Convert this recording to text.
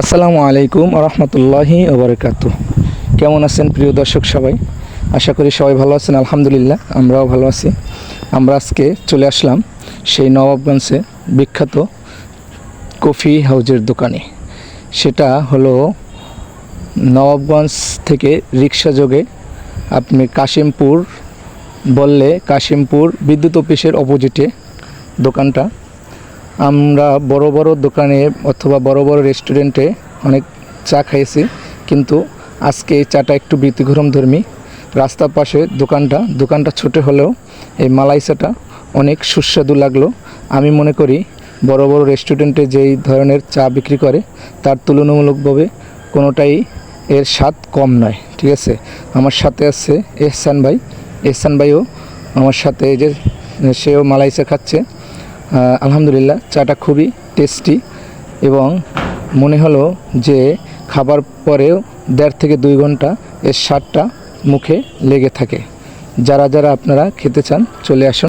আসসালামু আলাইকুম রহমতুল্লাহি ওবরকাত কেমন আছেন প্রিয় দর্শক সবাই? আশা করি সবাই ভালো আছেন, আলহামদুলিল্লাহ, আমরাও ভালো আছি। আমরা আজকে চলে আসলাম সেই নবাবগঞ্জে বিখ্যাত কফি হাউজের দোকানে। সেটা হলো নবাবগঞ্জ থেকে রিক্সা যোগে আপনি কাশিমপুর বললে কাশিমপুর বিদ্যুৎ অফিসের অপোজিটে দোকানটা। আমরা বড় বড় দোকানে অথবা বড় বড় রেস্টুরেন্টে অনেক চা খাইছি কিন্তু আজকে এই চাটা একটু ব্যতিক্রম ধর্মী। রাস্তার পাশে দোকানটা দোকানটা ছোট হলেও এই মালাই চাটা অনেক সুস্বাদু লাগল। আমি মনে করি বড় বড় রেস্টুরেন্টে যেই ধরনের চা বিক্রি করে, তার তুলনামূলকভাবে কোনোটাই এর স্বাদ কম নয়, ঠিক আছে? আমার সাথে আছে এহসান ভাই। এহসান ভাইও আমার সাথে এই যে সেও মালাই চা খাচ্ছে। আলহামদুলিল্লাহ, চাটা খুবই টেস্টি এবং মনে হলো যে খাবার পরেও দেড় থেকে দুই ঘণ্টা এর স্বাদটা মুখে লেগে থাকে। যারা যারা আপনারা খেতে চান, চলে আসুন।